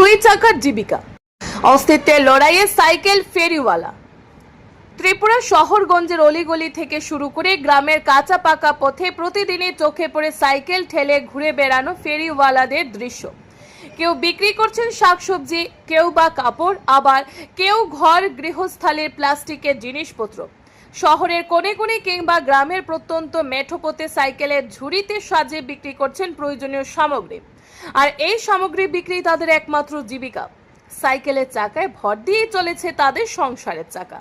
দুই চাকার জীবিকা। অস্তিত্বের লড়াইয়ে সাইকেল ফেরিওয়ালা। ত্রিপুরা শহরগঞ্জের অলিগলি থেকে শুরু করে গ্রামের কাঁচা পাকা পথে প্রতিদিনই চোখে পড়ে সাইকেল ঠেলে ঘুরে বেড়ানো ফেরিওয়ালাদের দৃশ্য। কেউ বিক্রি করছেন শাকসবজি, কেউ বা কাপড়, আবার কেউ ঘর গৃহস্থালির প্লাস্টিকের জিনিসপত্র। শহরের কোণে কোণে কিংবা গ্রামের প্রত্যন্ত মেঠোপথে সাইকেলের ঝুড়িতে সাজিয়ে বিক্রি করছেন প্রয়োজনীয় সামগ্রী। আর এই সামগ্রী বিক্রি তাদের একমাত্র জীবিকা। সাইকেলের চাকায় ভর দিয়ে চলেছে তাদের সংসারের চাকা।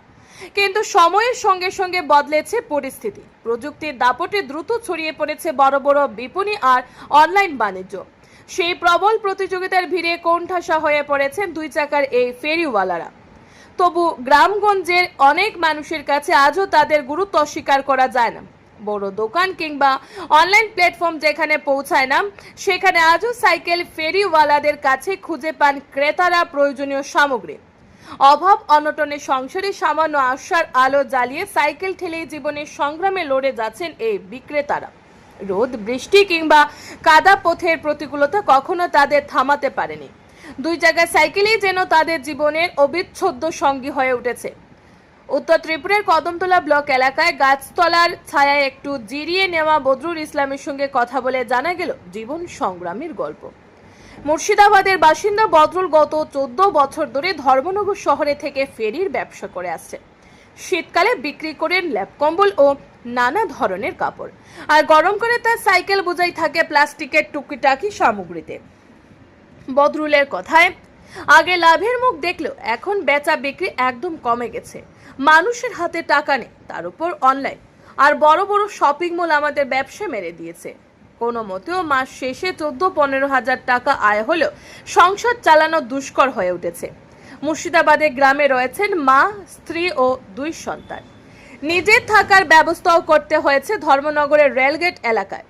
কিন্তু সময়ের সঙ্গে সঙ্গে বদলেছে পরিস্থিতি। প্রযুক্তির দাপটে দ্রুত ছড়িয়ে পড়েছে বড় বড় বিপণী আর অনলাইন বাণিজ্য। সেই প্রবল প্রতিযোগিতার ভিড়ে কোণঠাসা হয়ে পড়েছেন দুই চাকার এই ফেরিওয়ালারা। তবু গ্রামগঞ্জের অনেক মানুষের কাছে আজও তাদের গুরুত্ব অস্বীকার করা যায় না। বড় দোকান কিংবা অনলাইন প্ল্যাটফর্ম যেখানে পৌঁছায় না, সেখানে আজও সাইকেল ফেরিওয়ালাদের কাছে খুঁজে পান ক্রেতারা প্রয়োজনীয় সামগ্রী। অভাব, অনটনে সংসারে সামান্য আশার আলো জ্বালিয়ে সাইকেল ঠেলে জীবনের সংগ্রামে লড়ে যাচ্ছেন এই বিক্রেতারা। রোদ, বৃষ্টি কিংবা কাদা পথের প্রতিকূলতা কখনো তাদের থামাতে পারেনি। দুই জায়গায় সাইকেলই যেন তাদের জীবনের অবিচ্ছেদ্য সঙ্গী হয়ে উঠেছে। উত্তর ত্রিপুরার কদমতলা ব্লক এলাকায় গাছতলার ছায়ায় একটু জিরিয়ে নেওয়া বদরুল ইসলামের সঙ্গে কথা বলে জানা গেল জীবন সংগ্রামের গল্প। মুর্শিদাবাদের বাসিন্দা বদরুল গত চোদ্দ বছর ধরে ধর্মনগর শহরে থেকে ফেরির ব্যবসা করে আসছে। শীতকালে বিক্রি করেন ল্যাপ কম্বল ও নানা ধরনের কাপড়। আর গরম করে তার সাইকেল বোঝাই থাকে প্লাস্টিকের টুকিটাকি সামগ্রীতে। বদরুলের কথায়। আগে লাভের মুখ দেখলেও এখন বেচা বিক্রি একদম কমে গেছে। মানুষের হাতে টাকা নেই, তার উপর অনলাইন আর বড় বড় শপিং মল আমাদের ব্যবসা মেরে দিয়েছে। কোনো মতেও মাস শেষে চোদ্দ পনেরো হাজার টাকা আয় হলেও সংসার চালানো দুষ্কর হয়ে উঠেছে। মুর্শিদাবাদে গ্রামে রয়েছেন মা, স্ত্রী ও দুই সন্তান। নিজের থাকার ব্যবস্থাও করতে হয়েছে ধর্মনগরের রেলগেট এলাকায়।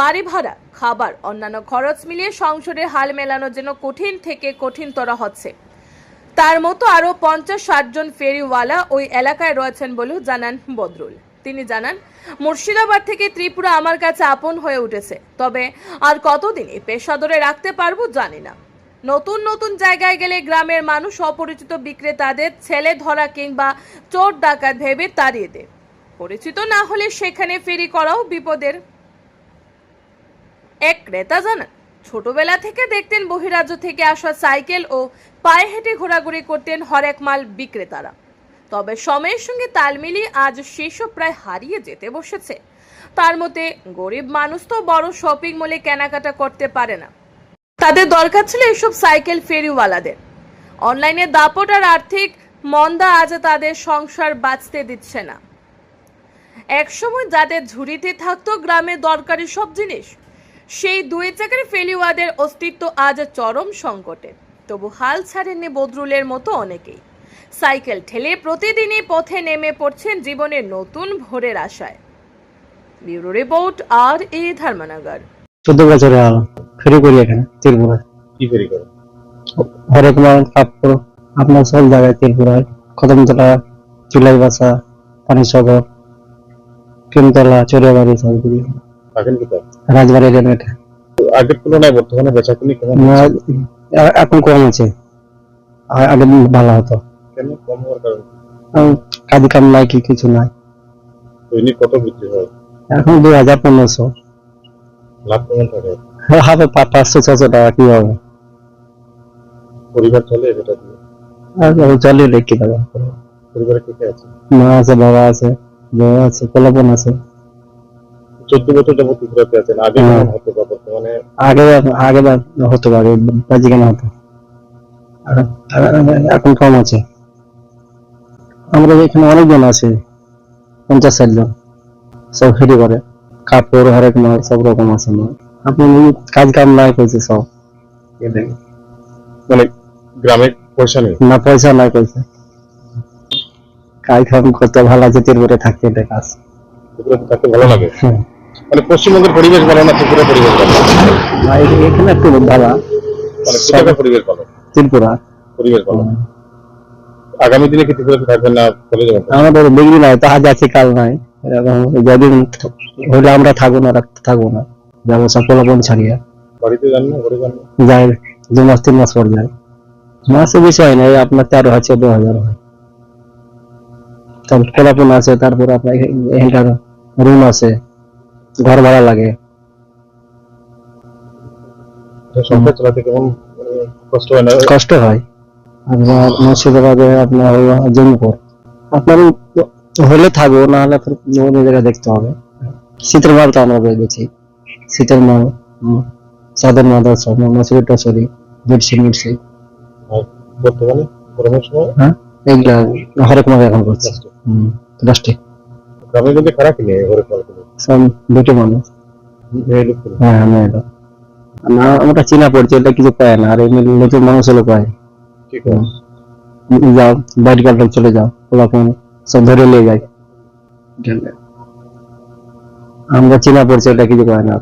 বাড়ি ভাড়া, খাবার, অন্যান্য খরচ মিলিয়ে সংসারের হাল মেলানোর জন্য কঠিন থেকে কঠিনতর হচ্ছে। তার মতো আরও পঞ্চাশ ষাট জন ফেরিওয়ালা ওই এলাকায় রয়েছেন বলেও জানান বদরুল। তিনি জানান, মুর্শিদাবাদ থেকে ত্রিপুরা আমার কাছে আপন হয়ে উঠেছে। তবে আর কতদিন এই পেশা ধরে রাখতে পারব জানি না। নতুন নতুন জায়গায় গেলে গ্রামের মানুষ অপরিচিত বিক্রেতাদের ছেলে ধরা কিংবা চোর ডাকাত ভেবে তাড়িয়ে দেয়। পরিচিত না হলে সেখানে ফেরি করাও বিপদের এক ক্রেতা জানান, ছোটবেলা থেকে দেখতেন বহিরাজ্য থেকে আসা সাইকেল ও পায়ে হেঁটে ঘোরাঘুরি করতেন হরেক মাল বিক্রেতারা। তবে সময়ের সঙ্গে তাল মিলিয়ে আজ সেসব প্রায় হারিয়ে যেতে বসেছে। তার মতে, গরিব মানুষ তো বড় শপিং মলে কেনাকাটা করতে পারে না। তাদের দরকার ছিল এসব সাইকেল ফেরিওয়ালাদের। অনলাইনে দাপট আর আর্থিক মন্দা আজ তাদের সংসার বাঁচতে দিচ্ছে না। একসময় যাদের ঝুড়িতে থাকতো গ্রামে দরকারি সব জিনিস সেই দুই চাকার ফেলিওয়াদের অস্তিত্ব আজ চরম সংকটে। তবু হাল ছাড়েননি বদরুলের মতো অনেকেই। সাইকেল ঠেলে প্রতিদিনই পথে নেমে পড়ছেন জীবনের নতুন ভোরের আশায়। ব্যুরো রিপোর্ট আর এ ধর্মনগর। চোদ্দ বছরে ফেরি করি এখানে ত্রিপুরা। কি ফেরি করে হরেক মাল কাপড় আপনার সব জায়গায় ত্রিপুরায় কদমতলা চুলাই বাসা পানিসাগর কিমতলা চড়িয়াবাড়ি থাকেন কোথায়? রাজবাড়ি রেলওয়েট আগের তুলনায় বর্তমানে বেচাকুনি কেমন এখন কম আছে আগে ভালো হতো। কেন? কম হওয়ার কারণ কাজ কাম নাই কি কিছু নাই। দৈনিক কত বিক্রি হয়? এখন দুই হাজার পনেরোশো। লাভ কেমন থাকে? হবে পাঁচশো ছশো টাকা কি হবে? পরিবার চলে সেটা দিয়ে আর চলে রেখে দেবো পরিবারে কে কে আছে? মা আছে বাবা আছে বউ আছে পোলাপন আছে। চোদ্দ বছর যাবত ত্রিপুরাতে আছেন। আগে হ্যাঁ। কেমন হতো বা বর্তমানে আগে আগে হতো আগে বাজি কেন হতো? এখন কম আছে। আমরা এখানে অনেকজন আছে পঞ্চাশ ষাট জন। সব ফেরি করে কাপড় হরেক মাল সব রকম আছে আপনি কাজ কাম নাই করছে সব। মানে গ্রামে পয়সা নেই? না পয়সা নাই করছে কাজ কাম করতে ভালো আছে তীরপুরে থাকতে এটা কাজ। থাকতে ভালো লাগে? হ্যাঁ। মানে পশ্চিমবঙ্গের পরিবেশ ভালো না ত্রিপুরা পরিবেশ ভালো? এখানে একটু ভালো। মানে পরিবেশ ভালো? ত্রিপুরা। পরিবেশ ভালো? আগামী দিনে কি ত্রিপুরাতে থাকবেন না চলে যাবেন? আমাদের ডিগ্রি নাই তো আজ আছে কাল নাই। এরকম যেদিন হলে আমরা থাকব না থাকব না। যাব সব পোলাপন ছাড়িয়ে। বাড়িতে যান না ঘরে যান যাই দু মাস তিন মাস পর যায় মাসে বেশি হয় না আপনার তেরো হয় চোদ্দ হাজার হয়। তারপর কোলাপন আছে তারপর আপনার এখানকার রুম আছে। ঘর ভাড়া লাগে। সংসার চালাতে কেমন মানে, কষ্ট হয় না? কষ্ট হয়। আপনার মুর্শিদাবাদে আপনার হলো জমিপুর। আপনার হলে থাকব না হলে অন্য জায়গায় দেখতে হবে। শীতের মাল তো আমরা বেঁচেছি। শীতের মাল চাদর মাদর সব মশুরি টসুরি বর্তমানে গরমের সময়? হ্যাঁ এগুলা হরেক মাল এখন করছে। প্লাস্টিক গ্রামের মধ্যে খারাপ নেই করে সব দুটো মানুষ। হ্যাঁ মেয়েটা না আমরা চিনা পড়ছে এটা কিছু পায় না। আর এমনি নতুন মানুষ হলে পায় ঠিক আছে। যাও বাইট গার্ডেন চলে যাও। ওরকম সব ধরে নিয়ে যায়। আমরা চিনা পড়ছে এটা কিছু পায় না।